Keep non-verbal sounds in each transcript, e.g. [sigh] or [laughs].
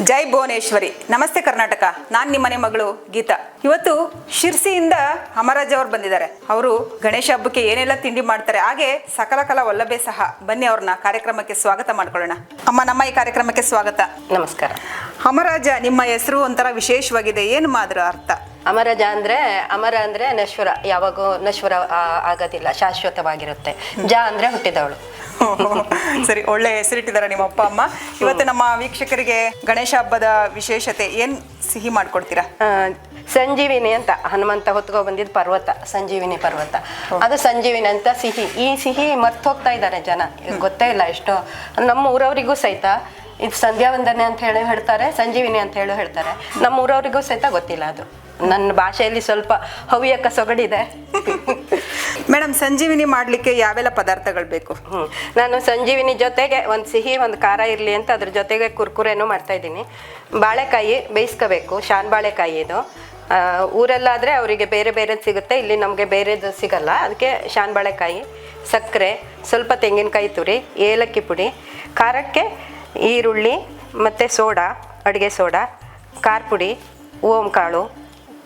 ಜೈ ಭುವನೇಶ್ವರಿ. ನಮಸ್ತೆ ಕರ್ನಾಟಕ. ನಾನು ನಿಮ್ಮನೆ ಮಗಳು ಗೀತಾ. ಇವತ್ತು ಶಿರ್ಸಿಯಿಂದ ಅಮರಾಜ್ ಅವರು ಬಂದಿದ್ದಾರೆ. ಅವರು ಗಣೇಶ ಹಬ್ಬಕ್ಕೆ ಏನೆಲ್ಲ ತಿಂಡಿ ಮಾಡ್ತಾರೆ ಹಾಗೆ ಸಕಲ ಕಲ ವಲ್ಲಭೆ ಸಹ. ಬನ್ನಿ ಅವ್ರನ್ನ ಕಾರ್ಯಕ್ರಮಕ್ಕೆ ಸ್ವಾಗತ ಮಾಡ್ಕೊಳ್ಳೋಣ. ಅಮ್ಮ ನಮ್ಮ ಈ ಕಾರ್ಯಕ್ರಮಕ್ಕೆ ಸ್ವಾಗತ. ನಮಸ್ಕಾರ. ಅಮರಾಜ ನಿಮ್ಮ ಹೆಸರು ಒಂಥರ ವಿಶೇಷವಾಗಿದೆ. ಏನು ಮಾದ್ರ ಅರ್ಥ? ಅಮರಜ ಅಂದ್ರೆ ಅಮರ ಅಂದ್ರೆ ನಶ್ವರ. ಯಾವಾಗೂ ನಶ್ವರ ಆಗೋದಿಲ್ಲ. ಶಾಶ್ವತವಾಗಿರುತ್ತೆ. ಜ ಅಂದ್ರೆ ಹುಟ್ಟಿದವಳು. ಸರಿ ಒಳ್ಳೆ ಹೆಸರಿಟ್ಟಿದ್ದಾರೆ ನಿಮ್ಮ ಅಪ್ಪ ಅಮ್ಮ. ಇವತ್ತು ನಮ್ಮ ವೀಕ್ಷಕರಿಗೆ ಗಣೇಶ ಹಬ್ಬದ ವಿಶೇಷತೆ ಏನ್ ಸಿಹಿ ಮಾಡ್ಕೊಡ್ತೀರಾ? ಸಂಜೀವಿನಿ ಅಂತ ಹನುಮಂತ ಹೊತ್ಕೊ ಬಂದಿದ್ದು ಪರ್ವತ ಸಂಜೀವಿನಿ ಪರ್ವತ. ಅದು ಸಂಜೀವಿನಿ ಅಂತ ಸಿಹಿ. ಈ ಸಿಹಿ ಮರ್ತು ಹೋಗ್ತಾ ಇದ್ದಾರೆ ಜನ. ಗೊತ್ತೇ ಇಲ್ಲ ಎಷ್ಟೋ. ನಮ್ಮ ಊರವರಿಗೂ ಸಹಿತ ಇದು ಸಂಧ್ಯಾ ವಂದನೆ ಅಂತ ಹೇಳಿ ಹೇಳ್ತಾರೆ ಸಂಜೀವಿನಿ ಅಂತ ಹೇಳಿ ಹೇಳ್ತಾರೆ. ನಮ್ಮ ಊರವರಿಗೂ ಸಹಿತ ಗೊತ್ತಿಲ್ಲ ಅದು. ನನ್ನ ಭಾಷೆಯಲ್ಲಿ ಸ್ವಲ್ಪ ಹವ್ಯಕ ಸೊಗಡಿದೆ. ಮೇಡಮ್ ಸಂಜೀವಿನಿ ಮಾಡಲಿಕ್ಕೆ ಯಾವೆಲ್ಲ ಪದಾರ್ಥಗಳು ಬೇಕು? ನಾನು ಸಂಜೀವಿನಿ ಜೊತೆಗೆ ಒಂದು ಸಿಹಿ ಒಂದು ಖಾರ ಇರಲಿ ಅಂತ ಅದ್ರ ಜೊತೆಗೆ ಕುರ್ಕುರೆನೂ ಮಾಡ್ತಾ ಇದ್ದೀನಿ. ಬಾಳೆಕಾಯಿ ಬೇಯಿಸ್ಕೋಬೇಕು ಶಾನ್ ಬಾಳೆಕಾಯಿ ಇದು. ಊರಲ್ಲಾದರೆ ಅವರಿಗೆ ಬೇರೆ ಬೇರೆ ಸಿಗುತ್ತೆ ಇಲ್ಲಿ ನಮಗೆ ಬೇರೆದು ಸಿಗಲ್ಲ. ಅದಕ್ಕೆ ಶಾನ್ ಬಾಳೆಕಾಯಿ ಸಕ್ಕರೆ ಸ್ವಲ್ಪ ತೆಂಗಿನಕಾಯಿ ತುರಿ ಏಲಕ್ಕಿ ಪುಡಿ ಖಾರಕ್ಕೆ ಈರುಳ್ಳಿ ಮತ್ತು ಸೋಡಾ ಅಡುಗೆ ಸೋಡಾ ಖಾರ ಪುಡಿ ಓಂ ಕಾಳು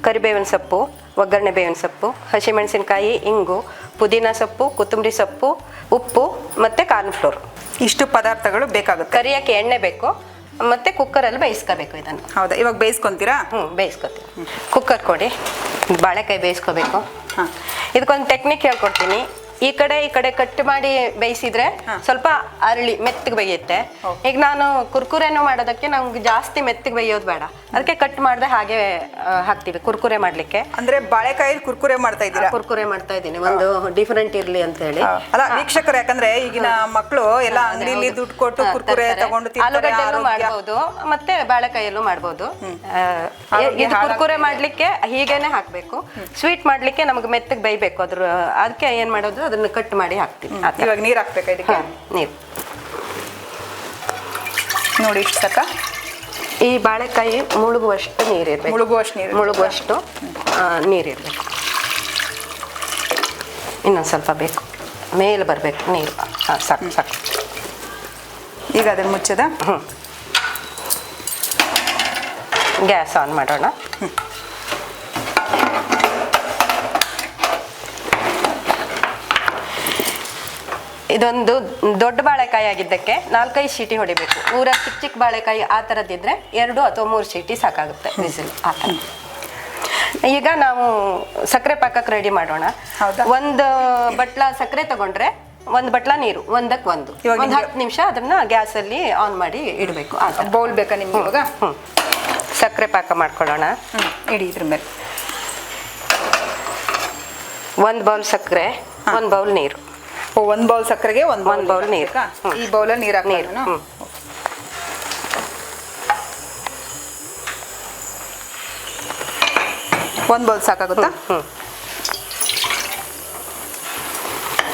ಕರಿಬೇವಿನ ಸೊಪ್ಪು ಒಗ್ಗರಣೆ ಬೇವಿನ ಸೊಪ್ಪು ಹಸಿಮೆಣಸಿನಕಾಯಿ ಇಂಗು ಪುದೀನ ಸೊಪ್ಪು ಕೊತ್ತಂಬರಿ ಸೊಪ್ಪು ಉಪ್ಪು ಮತ್ತು ಕಾರ್ನ್ಫ್ಲೋರ್. ಇಷ್ಟು ಪದಾರ್ಥಗಳು ಬೇಕಾಗುತ್ತೆ. ಕರಿಯೋಕ್ಕೆ ಎಣ್ಣೆ ಬೇಕು ಮತ್ತು ಕುಕ್ಕರಲ್ಲಿ ಬೇಯಿಸ್ಕೋಬೇಕು ಇದನ್ನು. ಹೌದಾ? ಇವಾಗ ಬೇಯಿಸ್ಕೊಂತೀರಾ? ಹ್ಞೂ ಬೇಯಿಸ್ಕೊತೀವಿ ಕುಕ್ಕರ್ ಕೊಡಿ. ಬಾಳೆಕಾಯಿ ಬೇಯಿಸ್ಕೋಬೇಕು. ಹಾ. ಇದಕ್ಕೊಂದು ಟೆಕ್ನಿಕ್ ಹೇಳ್ಕೊಡ್ತೀನಿ. ಈ ಕಡೆ ಈ ಕಡೆ ಕಟ್ ಮಾಡಿ ಬೇಯಿಸಿದ್ರೆ ಸ್ವಲ್ಪ ಅರಳಿ ಮೆತ್ತಗೆ ಬೇಯುತ್ತೆ. ಈಗ ನಾನು ಕುರ್ಕುರೆನೂ ಮಾಡೋದಕ್ಕೆ ನಮ್ಗೆ ಜಾಸ್ತಿ ಮೆತ್ತಗೆ ಬೇಯೋದು ಬೇಡ. ಅದಕ್ಕೆ ಕಟ್ ಮಾಡ್ದೆ ಹಾಗೆ ಹಾಕ್ತೀವಿ ಕುರ್ಕುರೆ ಮಾಡ್ಲಿಕ್ಕೆ. ಅಂದ್ರೆ ಬಾಳೆಕಾಯಿ ಕುರ್ಕುರೆ ಮಾಡ್ತಾ ಇದ್ದೀರಾ? ಕುರ್ಕುರೆ ಮಾಡ್ತಾ ಇದ್ದೀನಿ. ಒಂದು ಡಿಫರೆಂಟ್ ಇರ್ಲಿ ಅಂತ ಹೇಳಿ. ಅಲ್ಲ ವೀಕ್ಷಕರು ಯಾಕಂದ್ರೆ ಈಗಿನ ಮಕ್ಕಳು ಎಲ್ಲ ಅಂಗಡಿಲಿ ದುಡ್ಡು ಕೊಟ್ಟು ಕುರ್ಕುರೆ. ತಗೊಂಡು ಆಲೂಗಡ್ಡೆಯಲ್ಲೂ ಮಾಡ್ಬೋದು ಮತ್ತೆ ಬಾಳೆಕಾಯಲ್ಲೂ ಮಾಡ್ಬೋದು. ಆ, ಇದು ಕುರ್ಕುರೆ ಮಾಡ್ಲಿಕ್ಕೆ ಹೀಗೇನೆ ಹಾಕ್ಬೇಕು. ಸ್ವೀಟ್ ಮಾಡ್ಲಿಕ್ಕೆ ನಮ್ಗೆ ಮೆತ್ತಗೆ ಬೇಯ್ಬೇಕು ಅದ್ರ ಅದಕ್ಕೆ ಏನ್ ಮಾಡೋದು? ಅದನ್ನ ಕಟ್ ಮಾಡಿ ಹಾಕ್ತೀವಿ. ಆ ಥರ. ಇವಾಗ ನೀರು ಹಾಕ್ಬೇಕು ಇದಕ್ಕೆ? ಹಾ, ನೀರು. ನೋಡಿ ಸಕ ಈ ಬಾಳೆಕಾಯಿ ಮುಳುಗುವಷ್ಟು ನೀರಿರ್ಬೇಕು ಮುಳುಗುವಷ್ಟು ನೀರು ಮುಳುಗುವಷ್ಟು ಆ, ನೀರಿರ್ಬೇಕು ಇನ್ನೊಂದು ಸ್ವಲ್ಪ ಬೇಕು. ಮೇಲೆ ಬರಬೇಕು ನೀರು. ಹಾಂ ಸಾಕು ಸಾಕು. ಈಗ ಅದನ್ನ ಮುಚ್ಚದ? ಗ್ಯಾಸ್ ಆನ್ ಮಾಡೋಣ. ಇದೊಂದು ದೊಡ್ಡ ಬಾಳೆಕಾಯಿ ಆಗಿದ್ದಕ್ಕೆ ನಾಲ್ಕೈದು ಶೀಟಿ ಹೊಡಿಬೇಕು. ಊರ ಚಿಕ್ಕ ಚಿಕ್ಕ ಬಾಳೆಕಾಯಿ ಆ ಥರದ್ದಿದ್ರೆ ಎರಡು ಅಥವಾ ಮೂರು ಶೀಟಿ ಸಾಕಾಗುತ್ತೆ ಬಿಸಿಲು ಆ ಥರ. ಈಗ ನಾವು ಸಕ್ಕರೆ ಪಾಕಕ್ಕೆ ರೆಡಿ ಮಾಡೋಣ? ಒಂದು ಬಟ್ಲ ಸಕ್ಕರೆ ತಗೊಂಡ್ರೆ ಒಂದು ಬಟ್ಲ ನೀರು ಒಂದಕ್ಕೆ ಒಂದು. ಒಂದು ಹತ್ತು ನಿಮಿಷ ಅದನ್ನ ಗ್ಯಾಸಲ್ಲಿ ಆನ್ ಮಾಡಿ ಇಡಬೇಕು ಬೌಲ್ ಬೇಕಾ ನಿಮ್ಗೆ ಇವಾಗ? ಹ್ಞೂ ಸಕ್ಕರೆ ಪಾಕ ಮಾಡ್ಕೊಳ್ಳೋಣ. ಇಡಿ ಇದ್ರ ಮೇಲೆ. ಒಂದು ಬೌಲ್ ಸಕ್ಕರೆ ಒಂದು ಬೌಲ್ ನೀರು. ಒಂದ್ ಬೌಲ್ ಸಕ್ಕರೆಗೆ ಒಂದ್ ಒಂದ್ ಬೌಲ್ ನೀರು. ಈ ಬೌಲಲ್ಲಿ ನೀರ್ ನೀರು. ಹ್ಞೂ ಒಂದ್ ಬೌಲ್ ಸಾಕಾಗುತ್ತಾ?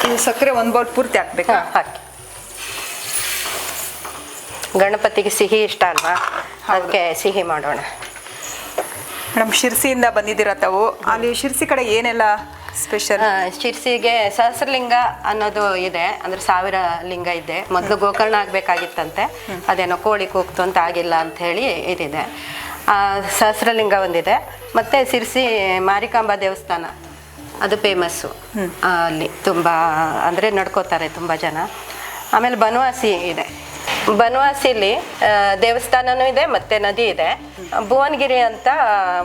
ಇದು ಸಕ್ಕರೆ ಒಂದ್ ಬೌಲ್ ಪೂರ್ತಿ ಹಾಕ್ಬೇಕಾ? ಹಾಕಿ. ಗಣಪತಿಗೆ ಸಿಹಿ ಇಷ್ಟ ಅಲ್ವಾ? ಅದಕ್ಕೆ ಸಿಹಿ ಮಾಡೋಣ. ಮೇಡಮ್ ಶಿರ್ಸಿಯಿಂದ ಬಂದಿದ್ದೀರ ತಾವು? ಅಲ್ಲಿ ಶಿರ್ಸಿ ಕಡೆ ಏನೆಲ್ಲ ಸ್ಪೆಷಲ್ ಶಿರ್ಸಿಗೆ ಸಹಸ್ರಲಿಂಗ ಅನ್ನೋದು ಇದೆ. ಅಂದ್ರೆ ಸಾವಿರ ಲಿಂಗ ಇದೆ. ಮೊದಲು ಗೋಕರ್ಣ ಆಗ್ಬೇಕಾಗಿತ್ತಂತೆ. ಅದೇನೋ ಕೋಳಿ ಕೂಗ್ತು ಅಂತ ಆಗಿಲ್ಲ ಅಂತ ಹೇಳಿ ಇದಿದೆ. ಸಹಸ್ರಲಿಂಗ ಒಂದಿದೆ. ಮತ್ತೆ ಸಿರ್ಸಿ ಮಾರಿಕಾಂಬಾ ದೇವಸ್ಥಾನ. ಅದು ಫೇಮಸ್ಸು ಅಲ್ಲಿ ತುಂಬ ಅಂದರೆ ನಡ್ಕೋತಾರೆ ತುಂಬ ಜನ. ಆಮೇಲೆ ಬನವಾಸಿ ಇದೆ. ಬನವಾಸಿಲಿ ದೇವಸ್ಥಾನನೂ ಇದೆ ಮತ್ತೆ ನದಿ ಇದೆ. ಭುವನಗಿರಿ ಅಂತ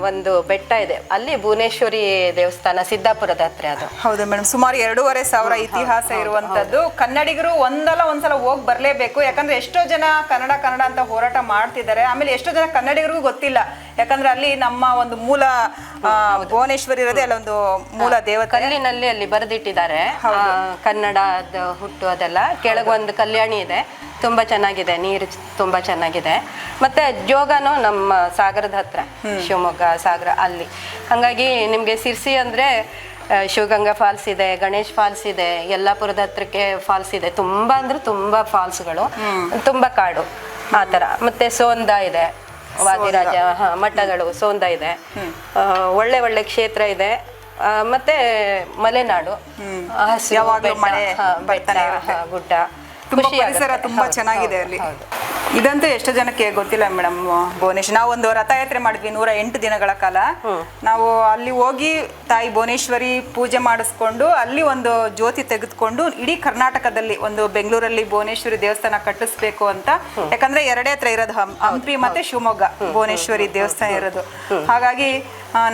ಒಂದು ಬೆಟ್ಟ ಇದೆ. ಅಲ್ಲಿ ಭುವನೇಶ್ವರಿ ದೇವಸ್ಥಾನ ಸಿದ್ದಾಪುರದ ಹತ್ರ ಅದು. ಹೌದು ಮೇಡಮ್ ಸುಮಾರು ಎರಡೂವರೆ ಸಾವಿರ ಇತಿಹಾಸ ಇರುವಂತದ್ದು ಕನ್ನಡಿಗರು ಒಂದಲ್ಲ ಒಂದ್ಸಲ ಹೋಗಿ ಬರಲೇಬೇಕು. ಯಾಕಂದ್ರೆ ಎಷ್ಟೋ ಜನ ಕನ್ನಡ ಕನ್ನಡ ಅಂತ ಹೋರಾಟ ಮಾಡ್ತಿದ್ದಾರೆ. ಆಮೇಲೆ ಎಷ್ಟೋ ಜನ ಕನ್ನಡಿಗರಿಗೂ ಗೊತ್ತಿಲ್ಲ. ಯಾಕಂದ್ರೆ ಅಲ್ಲಿ ನಮ್ಮ ಒಂದು ಮೂಲ ಭುವನೇಶ್ವರಿ ಇರೋದೇ ಅಲ್ಲೊಂದು ಮೂಲ ದೇವತೆ. ಕಲ್ಲಿನಲ್ಲಿ ಅಲ್ಲಿ ಬರೆದಿಟ್ಟಿದ್ದಾರೆ. ಕನ್ನಡದ ಹುಟ್ಟು ಅದೆಲ್ಲ. ಕೆಳಗೊಂದು ಕಲ್ಯಾಣಿ ಇದೆ. ತುಂಬಾ ಚೆನ್ನಾಗಿದೆ ನೀರು ತುಂಬಾ ಚೆನ್ನಾಗಿದೆ. ಮತ್ತೆ ಜೋಗನು ನಮ್ಮ ಸಾಗರದ ಹತ್ರ ಶಿವಮೊಗ್ಗ ಸಾಗರ ಅಲ್ಲಿ. ಹಾಗಾಗಿ ನಿಮ್ಗೆ ಸಿರ್ಸಿ ಅಂದ್ರೆ ಶಿವಗಂಗಾ ಫಾಲ್ಸ್ ಇದೆ ಗಣೇಶ್ ಫಾಲ್ಸ್ ಇದೆ ಯಲ್ಲಾಪುರದ ಹತ್ರಕ್ಕೆ ಫಾಲ್ಸ್ ಇದೆ. ತುಂಬಾ ಅಂದ್ರೆ ತುಂಬಾ ಫಾಲ್ಸ್ಗಳು. ತುಂಬಾ ಕಾಡು ಆ ಥರ. ಮತ್ತೆ ಸೋಂದ ಇದೆ ವಾದಿರಾಜ ಮಠಗಳು ಸೋಂದ ಇದೆ. ಒಳ್ಳೆ ಒಳ್ಳೆ ಕ್ಷೇತ್ರ ಇದೆ. ಮತ್ತೆ ಮಲೆನಾಡು. ಗುಡ್ಡ. ತುಂಬಾ ಪರಿಸರ ತುಂಬಾ ಚೆನ್ನಾಗಿದೆ ಅಲ್ಲಿ. ಇದಂತೂ ಎಷ್ಟು ಜನಕ್ಕೆ ಗೊತ್ತಿಲ್ಲ ಮೇಡಮ್ ಭುವನೇಶ್ ನಾವು ಒಂದು ರಥಯಾತ್ರೆ ಮಾಡಿದ್ವಿ ನೂರ ಎಂಟು ದಿನಗಳ ಕಾಲ. ನಾವು ಅಲ್ಲಿ ಹೋಗಿ ತಾಯಿ ಭುವನೇಶ್ವರಿ ಪೂಜೆ ಮಾಡಿಸ್ಕೊಂಡು ಅಲ್ಲಿ ಒಂದು ಜ್ಯೋತಿ ತೆಗೆದುಕೊಂಡು ಇಡೀ ಕರ್ನಾಟಕದಲ್ಲಿ ಒಂದು ಬೆಂಗಳೂರಲ್ಲಿ ಭುವನೇಶ್ವರಿ ದೇವಸ್ಥಾನ ಕಟ್ಟಿಸ್ಬೇಕು ಅಂತ. ಯಾಕಂದ್ರೆ ಎರಡೇ ಹತ್ರ ಇರೋದು ಹಂಪಿ ಮತ್ತೆ ಶಿವಮೊಗ್ಗ ಭುವನೇಶ್ವರಿ ದೇವಸ್ಥಾನ ಇರೋದು. ಹಾಗಾಗಿ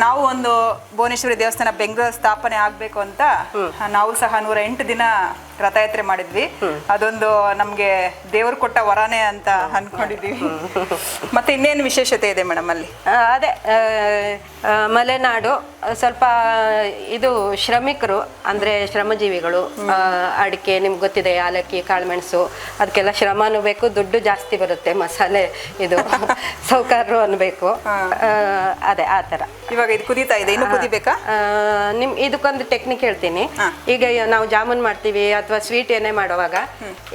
ನಾವು ಒಂದು ಭುವನೇಶ್ವರಿ ದೇವಸ್ಥಾನ ಬೆಂಗಳೂರು ಸ್ಥಾಪನೆ ಆಗ್ಬೇಕು ಅಂತ ನಾವು ಸಹ ನೂರ ಎಂಟು ದಿನ ರಥಯಾತ್ರೆ ಮಾಡಿದ್ವಿ. ಅದೊಂದು ನಮ್ಗೆ ದೇವರು ಕೊಟ್ಟ ವರನೇ ಅಂತ ಅನ್ಕೊಂಡಿದೀವಿ ಮತ್ತೆ ಇನ್ನೇನು ವಿಶೇಷತೆ ಇದೆ ಮೇಡಮ್ ಅಲ್ಲಿ? ಅದೇ ಮಲೆನಾಡು ಸ್ವಲ್ಪ ಇದು ಶ್ರಮಿಕರು ಅಂದರೆ ಶ್ರಮಜೀವಿಗಳು ಅಡಿಕೆ ನಿಮ್ಗೆ ಗೊತ್ತಿದೆ ಯಾಲಕ್ಕಿ ಕಾಳುಮೆಣಸು ಅದಕ್ಕೆಲ್ಲ ಶ್ರಮನೂ ಬೇಕು ದುಡ್ಡು ಜಾಸ್ತಿ ಬರುತ್ತೆ ಮಸಾಲೆ ಇದು [laughs] ಸೌಕರ್ಯ ಅನ್ಬೇಕು. ಅದೇ ಆ ಥರ. ಇವಾಗ ಇದು ಕುದೀತಾ ಇದೆ ಇನ್ನು ಕುದಿಬೇಕಾ? ನಿಮ್ ಇದಕ್ಕೊಂದು ಟೆಕ್ನಿಕ್ ಹೇಳ್ತೀನಿ. ಈಗ ನಾವು ಜಾಮೂನ್ ಮಾಡ್ತೀವಿ ಅಥವಾ ಸ್ವೀಟ್ ಏನೇ ಮಾಡುವಾಗ